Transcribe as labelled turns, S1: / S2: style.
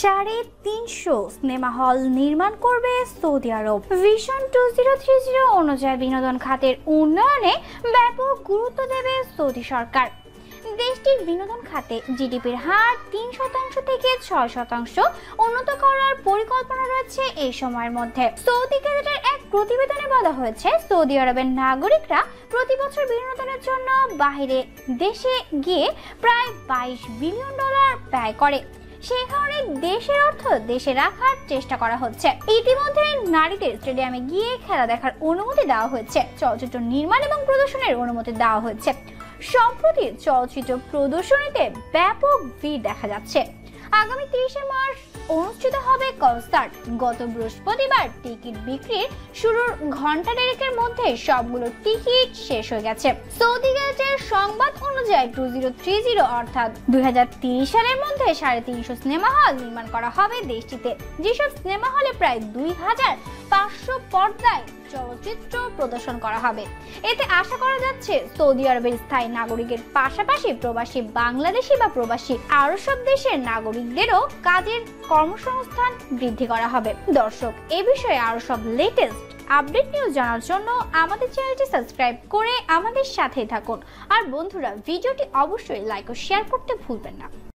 S1: সাড়ে তিনশো cinema hall নির্মাণ করবে সৌদি আরব। Vision two zero three zero অনুযায়ী বিনোদন খাতের উন্নয়নে ব্যাপক গুরুত্ব দেবে সৌদি সরকার। দেশটির বিনোদন খাতে জিডিপির হার তিন শতাংশ থেকে ছয় শতাংশ উন্নত করার পরিকল্পনা রয়েছে এই সময়ের মধ্যে। সৌদি গেজেটের এক প্রতিবেদনে বলা হয়েছে, সৌদি আরবের নাগরিকরা প্রতি বছর বিনোদনের জন্য বাইরে দেশে গিয়ে প্রায় বাইশ বিলিয়ন ডলার ব্যয় করে। সেই কারণে দেশের অর্থ দেশে রাখার চেষ্টা করা হচ্ছে। ইতিমধ্যে নারীদের স্টেডিয়ামে গিয়ে খেলা দেখার অনুমতি দেওয়া হয়েছে। চলচ্চিত্র নির্মাণ এবং প্রদর্শনের অনুমতি দেওয়া হয়েছে। সম্প্রতি চলচ্চিত্র প্রদর্শনীতে ব্যাপক ভিড় দেখা যাচ্ছে। আগামী তিরিশে মার্চ অনুষ্ঠিত হবে কনসার্ট গত বৃহস্পতিবার টিকিট বিক্রির শুরুর ঘণ্টা দেড়েকের মধ্যে সবগুলো টিকিট শেষ হয়ে গেছে। সৌদি গেজের সংবাদ অনুযায়ী টু জিরো থ্রি জিরো অর্থাৎ দুই সালের মধ্যে সাড়ে তিনশো সিনেমা হল নির্মাণ করা হবে দেশটিতে। যেসব সিনেমা হলে প্রায় দুই হাজার পাঁচশো পর্দায় চলচ্চিত্র প্রদর্শন করা হবে। এতে আশা করা যাচ্ছে, সৌদি আরবের স্থায়ী নাগরিকের পাশাপাশি প্রবাসী বাংলাদেশি বা প্রবাসী আরও সব দেশের নাগরিকদেরও কাজের কর্মসংস্থান বৃদ্ধি করা হবে। দর্শক, এ বিষয়ে আরও সব লেটেস্ট আপডেট নিউজ জানার জন্য আমাদের চ্যানেলটি সাবস্ক্রাইব করে আমাদের সাথেই থাকুন। আর বন্ধুরা, ভিডিওটি অবশ্যই লাইক ও শেয়ার করতে ভুলবেন না।